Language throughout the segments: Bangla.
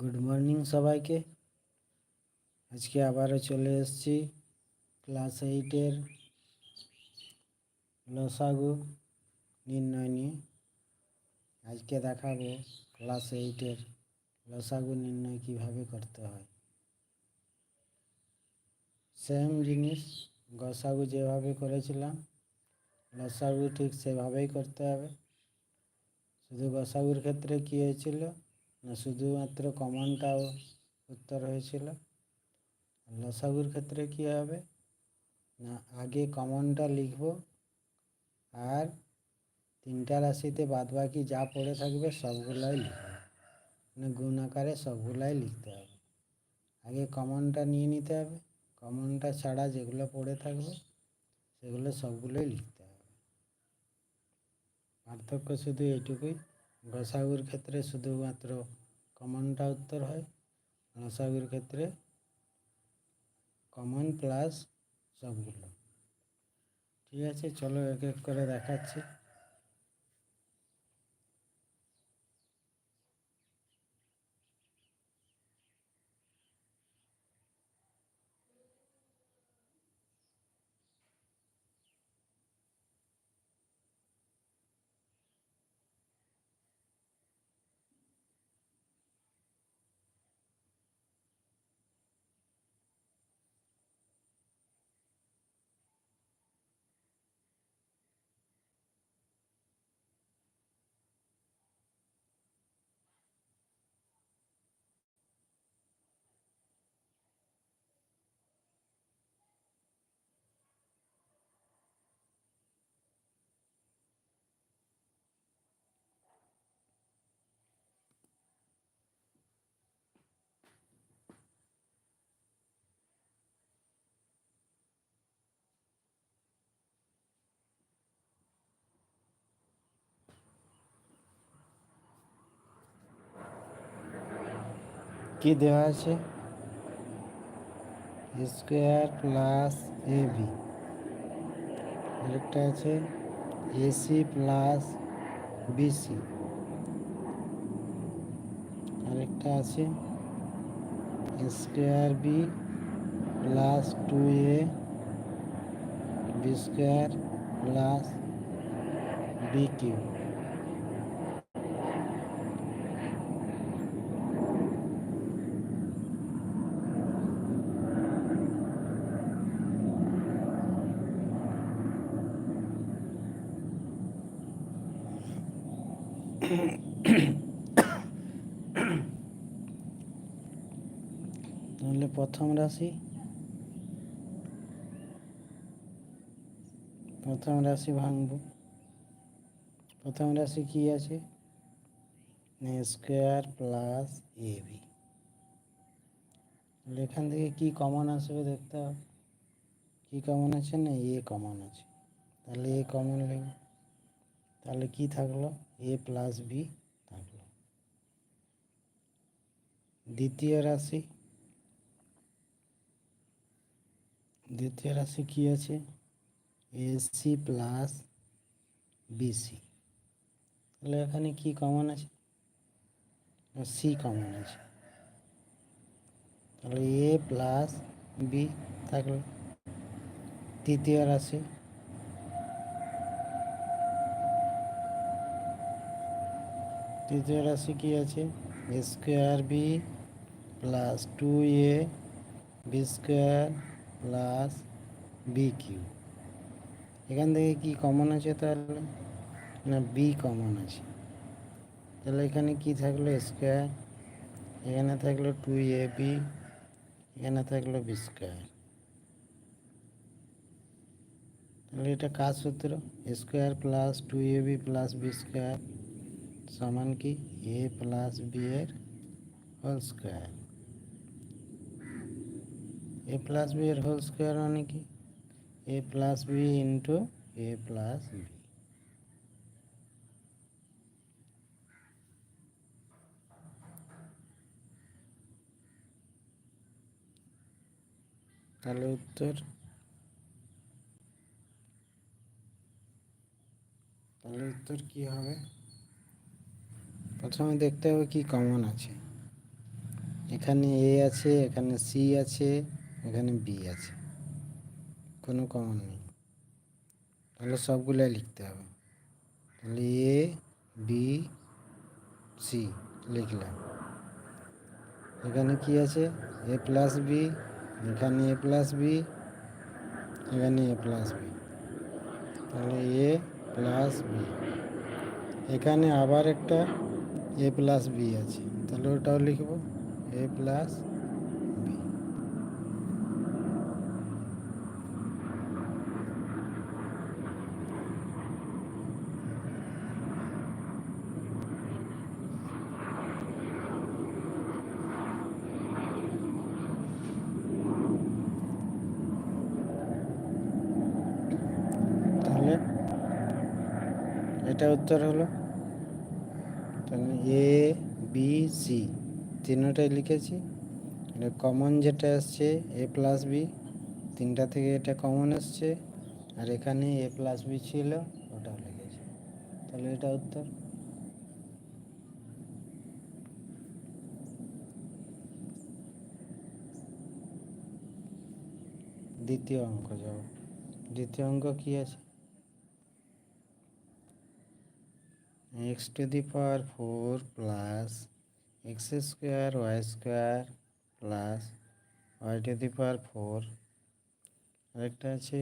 গুড মর্নিং সবাইকে। আজকে আবারও চলে এসেছি ক্লাস এইটের লসাগু নির্ণয় নিয়ে। আজকে দেখাবো ক্লাস এইটের লসাগু নির্ণয় কীভাবে করতে হয়। সেম জিনিস গসাগু যেভাবে করেছিলাম, লসাগু ঠিক সেভাবেই করতে হবে। শুধু গসাগুর ক্ষেত্রে কী হয়েছিল? শুধুমাত্র কমনটাও উত্তর হয়েছিল। লসাগুর ক্ষেত্রে কী হবে? না, আগে কমনটা লিখব আর তিনটা রাশিতে বাদ বাকি যা পড়ে থাকবে সবগুলাই লিখব। মানে গুণ আকারে সবগুলাই লিখতে হবে। আগে কমনটা নিয়ে নিতে হবে। কমনটা ছাড়া যেগুলো পড়ে থাকবে সেগুলো সবগুলোই লিখতে হবে। পার্থক্য শুধু এইটুকুই। গসাগুর ক্ষেত্রে শুধুমাত্র কমনটা উত্তর হয়। লসাগুর ক্ষেত্রে কমন প্লাস সবগুলো। ঠিক আছে, চলো এক এক করে দেখাচ্ছি। কি দেওয়া আছে স্কোয়ার প্লাস এ বি আরেকটা আছে এসি প্লাস বিসি আরেকটা আছে square b plus two a b square plus b cube রাশি প্রথম রাশি ভাঙব প্রথম রাশি কি আছে স্কোয়ার প্লাস এ বি এখান থেকে কি কমন আসবে দেখতে হবে কি কমন আছে না এ কমন আছে তাহলে এ কমন নেব তাহলে কি থাকল এ প্লাস বি থাকল দ্বিতীয় রাশি দ্বিতীয় রাশি কি আছে? এসি প্লাস বিসি তাহলে এখানে কি কমন আছে? সি কমন আছে। তাহলে এ প্লাস বি থাকল। তৃতীয় রাশি। তৃতীয় রাশি কি আছে? Square B plus two A B square plus B cube এখান থেকে কি কমন আছে তাহলে? না বি কমন আছে। তাহলে এখানে কি থাকল? স্কোয়ার এখানে থাকল টু এ বি এখানে থাকল বি স্কোয়ার তাহলে এটা কাজ সূত্র? Square plus two A B plus B square সমান কি? এ প্লাস বি এর whole square A plus B এর হোল স্কোয়ার মানে কি? A plus B into A plus B তাহলে উত্তর? তাহলে উত্তর কি হবে? প্রথমে দেখতে হবে কি কমন আছে। এখানে এ আছে, এখানে সি আছে। এখানে বি আছে। কোনো কমন নেই। তাহলে সবগুলাই লিখতে হবে। তাহলে এ বি সি লিখলাম। এখানে কি আছে? এ প্লাস বি এখানে এ প্লাস বি এখানে এ প্লাস বি তাহলে এ প্লাস বি এখানে আবার একটা এ প্লাস বি আছে। তাহলে ওটাও লিখব। এ প্লাস বি তাহলে এটা উত্তর হলো? এ বি সি তিনটাই লিখেছি। এটা কমন যেটা আসছে এ প্লাস বি তিনটা থেকে এটা কমন আসছে। আর এখানে এ প্লাস বি ছিল, ওটাও লিখেছি। তাহলে এটা উত্তর? দ্বিতীয় অঙ্ক যাও দ্বিতীয় অঙ্ক কি আছে? X to the power four plus X square Y square plus Y to the power four. আরেকটা আছে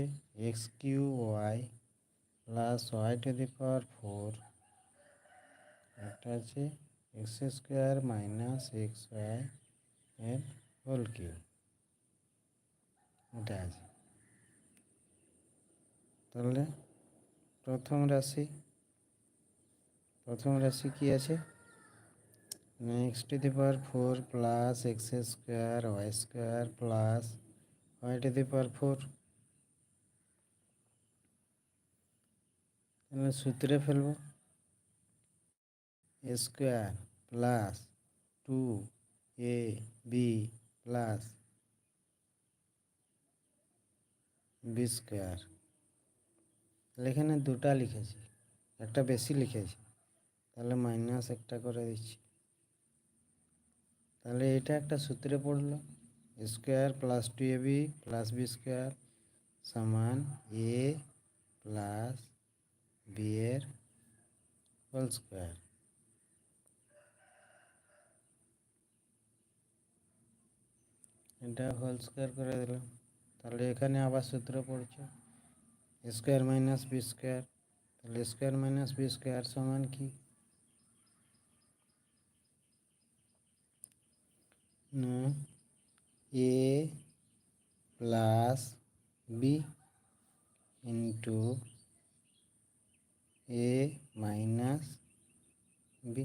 X cube Y plus Y to the power four. একটা আছে X square minus X Y এর হোল কিউ। এটা আছে। তাহলে প্রথম রাশি প্রথম রাশি কি আছে x to the power four plus x square y square plus y to the power four তাহলে সূত্রে ফেলবো square plus two a b plus b square তাহলে এখানে দুটা লিখেছি একটা বেশি লিখেছি তাহলে মাইনাস একটা করে দিচ্ছি তাহলে এটা একটা সূত্রে পড়লো square plus two a b plus b square সমান এ প্লাস বি এর হোল স্কোয়ার এটা হোল স্কোয়ার করে দিলাম তাহলে এখানে আবার সূত্র পড়ছে স্কোয়ার মাইনাস বি স্কোয়ার তাহলে স্কোয়ার মাইনাস বি স্কোয়ার সমান কি A plus B into A minus B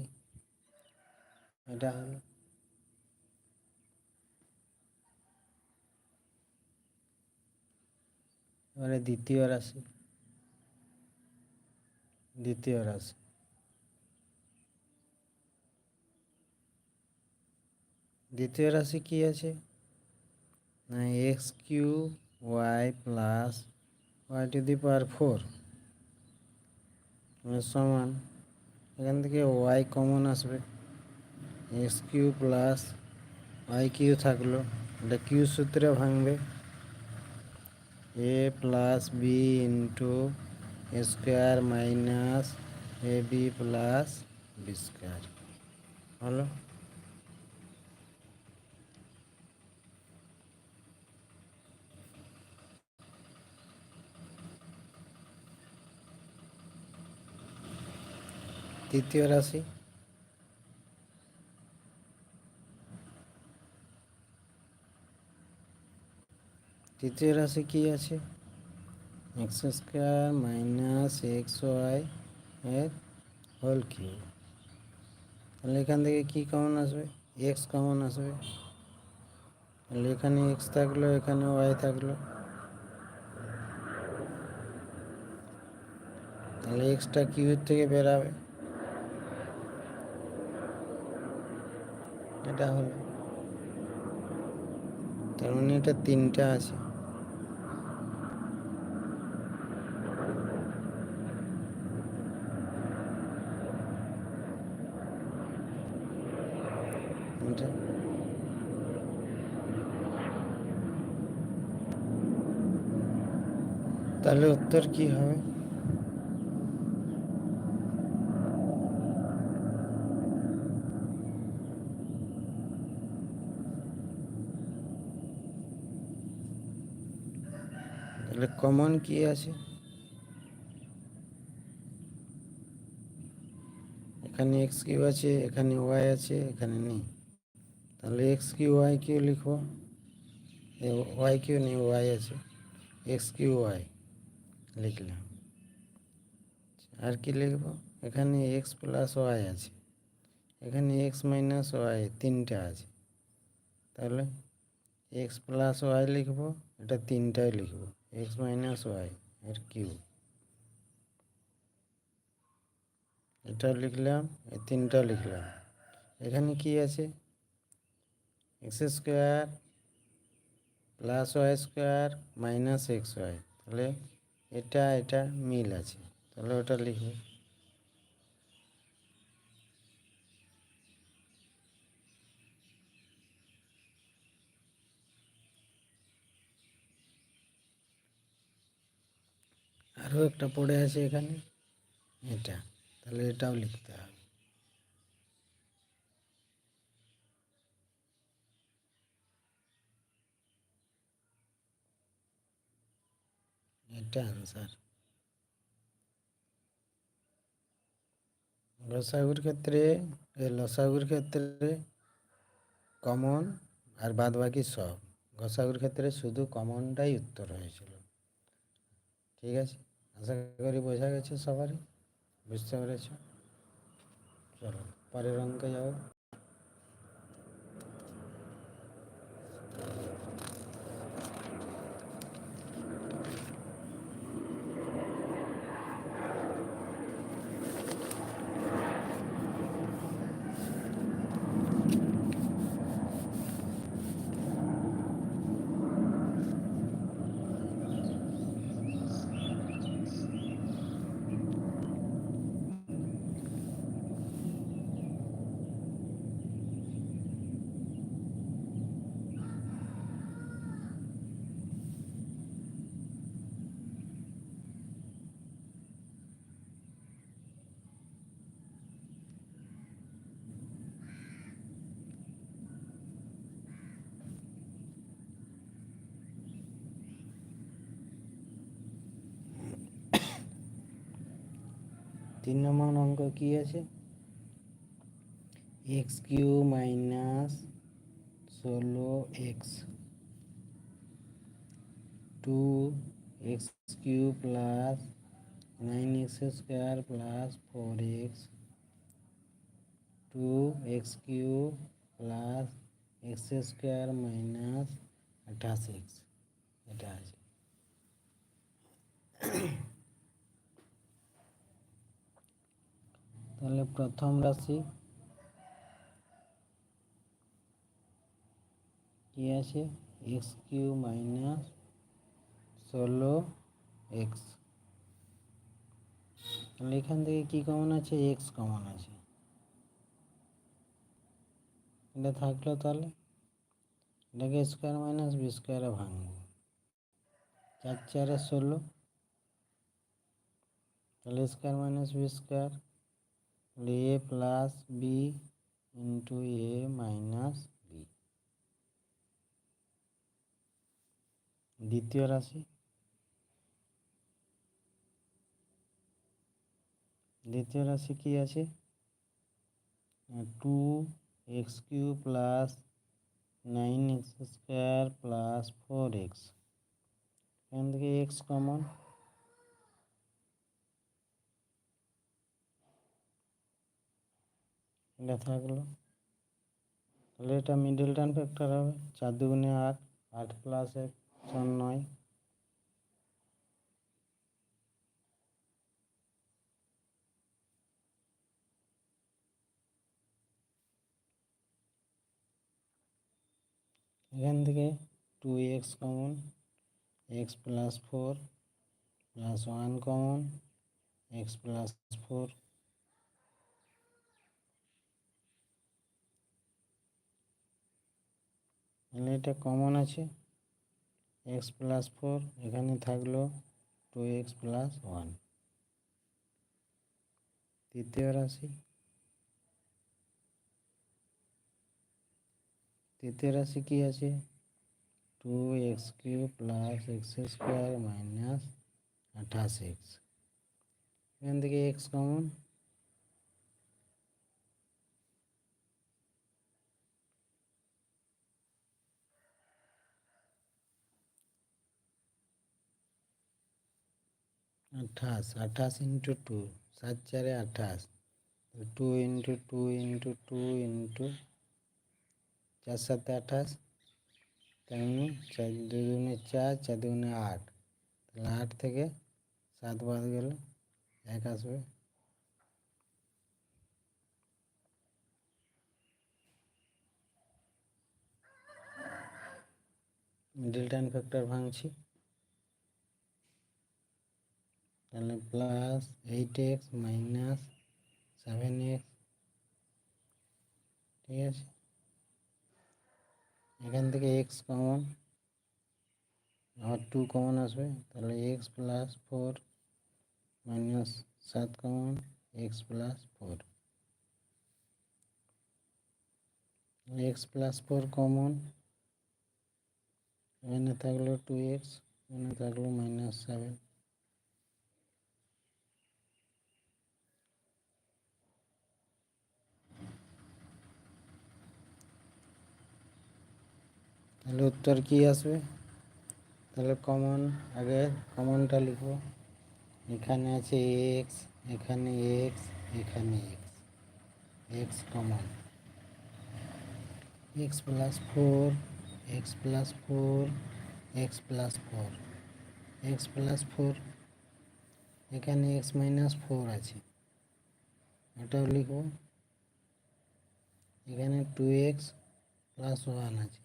এটা হলো। এবারে দ্বিতীয় রাশি। দ্বিতীয় রাশি। দ্বিতীয় রাশি কি আছে? না, X cube Y plus Y to the power four. সমান, এখান থেকে ওয়াই কমন আসবে। X cube plus Y cube থাকল, এটা কিউ সূত্রে ভাঙবে। A plus B into square minus A B plus B square. হলো তৃতীয় রাশি তৃতীয় রাশি কি আছে x square minus x y এর হোল কিউ তাহলে এখান থেকে কী কমন আসবে এক্স কমন আসবে তাহলে এখানে এক্স থাকলো এখানে ওয়াই থাকলো তাহলে এক্সটা কিউর থেকে বেরাবে এটা হলো। তার মানে এটা তিনটা আছে। তাহলে উত্তর কি হবে? তাহলে কমন কি আছে? এখানে এক্স কিউ আছে, এখানে ওয়াই আছে, এখানে নেই। তাহলে এক্স কিউ ওয়াই কিউ লিখব? ওয়াই কিউ নেই ওয়াই আছে। এক্স কিউ ওয়াই লিখলাম। আর কি লিখব? এখানে এক্স প্লাস ওয়াই আছে। এখানে এক্স মাইনাস ওয়াই তিনটা আছে। তাহলে এক্স প্লাস ওয়াই লিখব, এটা তিনটাই লিখব। এক্স মাইনাস ওয়াই এর কিউ এটা লিখলাম, এই তিনটা লিখলাম। এখানে কি আছে? X square plus Y square minus X Y তাহলে এটা এটা মিল আছে। তাহলে ওটা লিখবে আরও একটা পড়ে আছে এখানে এটা তাহলে এটাও লিখতে হবে এটা আনসার লসাগুর ক্ষেত্রে এই লসাগুর ক্ষেত্রে কমন আর বাদ বাকি সব গসাগুর ক্ষেত্রে শুধু কমনটাই উত্তর হয়েছিল ঠিক আছে আশা করি বোঝা গেছে সবারই বুঝতে পেরেছ? চলো পরের অঙ্কে যাও তিন নম্বর অঙ্ক কি আছে? এক্স কিউ মাইনাস ষোলো X two X cube plus nine X square plus four X two X cube plus X square minus আঠাশ এক্স এটা আছে। তাহলে প্রথম রাশি কি আছে? এক্স কিউ মাইনাস ষোলো এক্স তাহলে এখান থেকে কি কমন আছে? এক্স কমন আছে। এটা থাকল তাহলে? এটাকে স্কোয়ার মাইনাস বি স্কোয়ারে ভাঙবো। চার চারে ষোলো। তাহলে square minus B square A plus B into A minus B দ্বিতীয় রাশি। দ্বিতীয় রাশি কি আছে? Two X cube plus nine X square plus four X এখান থেকে এক্স কমন এটা থাকলো তাহলে এটা মিডল টার্ম ফ্যাক্টর হবে চার দুগুণে আট আট প্লাস এক চার নয় এখান থেকে two x common x plus four plus one common x plus four তাহলে এটা কমন আছে। এক্স প্লাস ফোর এখানে থাকল টু এক্স প্লাস ওয়ান তৃতীয় রাশি। তৃতীয় রাশি কি আছে? Two X cube plus X square minus আঠাশ এক্স এখান থেকে এক্স কমন আঠাশ আঠাশ ইন্টু টু সাত চারে আঠাশ two into two into two into চার সাথে আঠাশ তেমনি চার দুগুণে চার চার দুগুণে আট তাহলে আট থেকে সাত বাদ গেল এক আসবে মিডল টাইম ফ্যাক্টর ভাঙছি তাহলে plus eight x minus seven x ঠিক আছে এখান থেকে এক্স কমন আবার টু কমন আসবে তাহলে এক্স প্লাস ফোর মাইনাস সাত common x plus four x plus four common এখানে থাকলো টু এক্স এখানে থাকলো মাইনাস সেভেন তাহলে উত্তর কি আসবে? তাহলে কমন আগে কমনটা লিখব এখানে আছে এক্স এখানে এক্স এখানে X X common X plus four X plus four X plus four X plus four এখানে এক্স মাইনাস ফোর আছে। এটাও লিখব এখানে টু এক্স প্লাস ওয়ান আছে।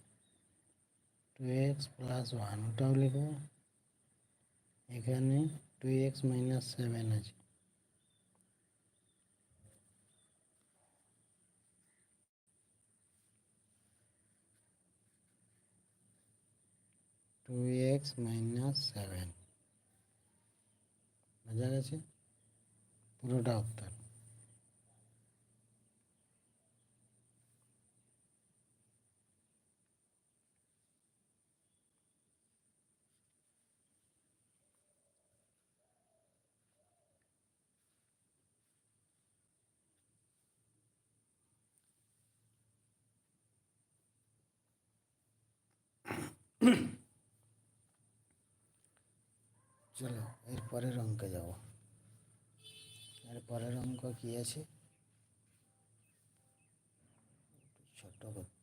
টু এক্স প্লাস ওয়ান ওটাও লিখব এখানে টু এক্স মাইনাস সেভেন আছে টু এক্স মাইনাস সেভেন বোঝা গেছে পুরোটা উত্তর চলো এর পরের অঙ্কে যাব। এর পরের অঙ্ক কি আছে? ছোট করতে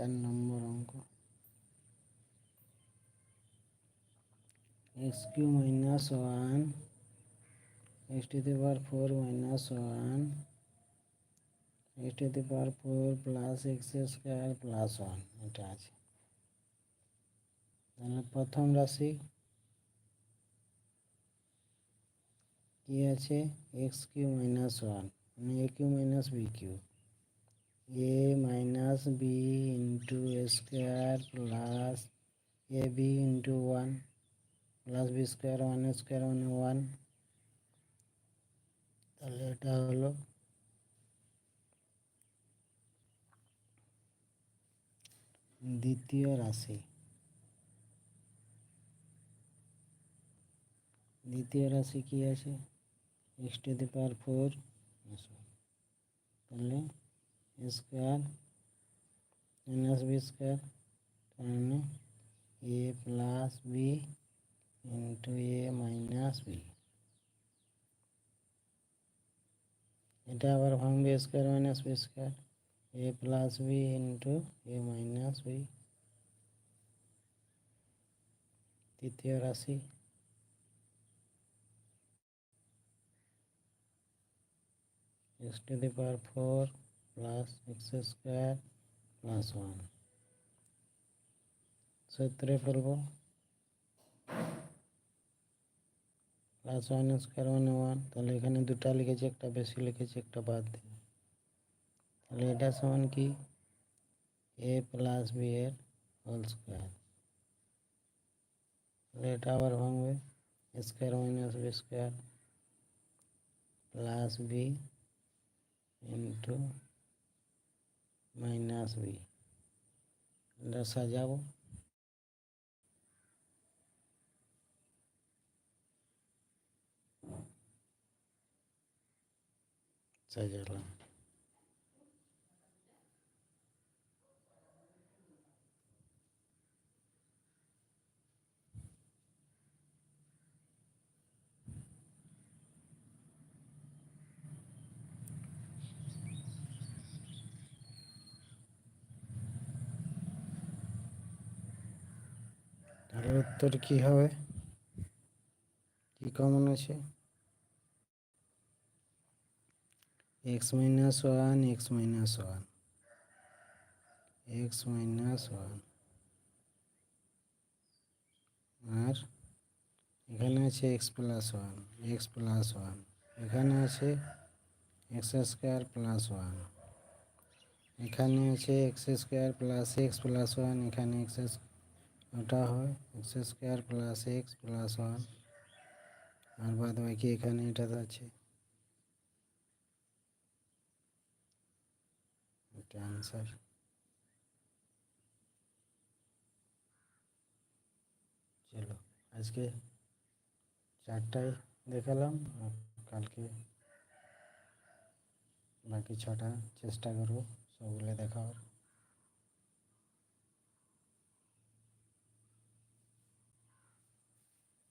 চার নম্বর অঙ্ক x cube minus one x to the power four minus one x to the power four plus x square plus one এটা আছে তাহলে প্রথম রাশি কি আছে এক্স কিউ মাইনাস ওয়ান মানে a cube minus b cube A minus B into square plus A B into one plus B square one square মানে ওয়ান তাহলে এটা হলো দ্বিতীয় রাশি। দ্বিতীয় রাশি কি আছে? X to the power four তাহলে স্কোয়ার মাইনাস বি স্কোয়ার তাহলে a plus b into a minus b এটা আবার ভাঙবে square minus b square a plus b into a minus b তৃতীয় রাশি x to the power four plus x square plus one সূত্রে ফেলবো প্লাস ওয়ান স্কোয়ার মানে ওয়ান তাহলে এখানে দুটা লিখেছি একটা বেশি লিখেছি একটা বাদ দিই তাহলে এটা সমান কি এ প্লাস বি এর হোল স্কোয়ার তাহলে এটা আবার ভাঙবে square minus b square plus b into minus v. Resallavo. Sellarla. উত্তর কি হবে কি কমন আছে x minus one x minus one x minus one আর এখানে আছে x plus one x plus one এখানে আছে এক্স স্কোয়ার প্লাস ওয়ান এখানে আছে x square plus x plus one এখানে এক্স ওটা হয় x square plus x plus one আর বাদ বাকি এখানে এটা আছে এটা আনসার চলো আজকে চারটায় দেখালাম আর কালকে বাকি ছটা চেষ্টা করবো সবগুলো দেখাবার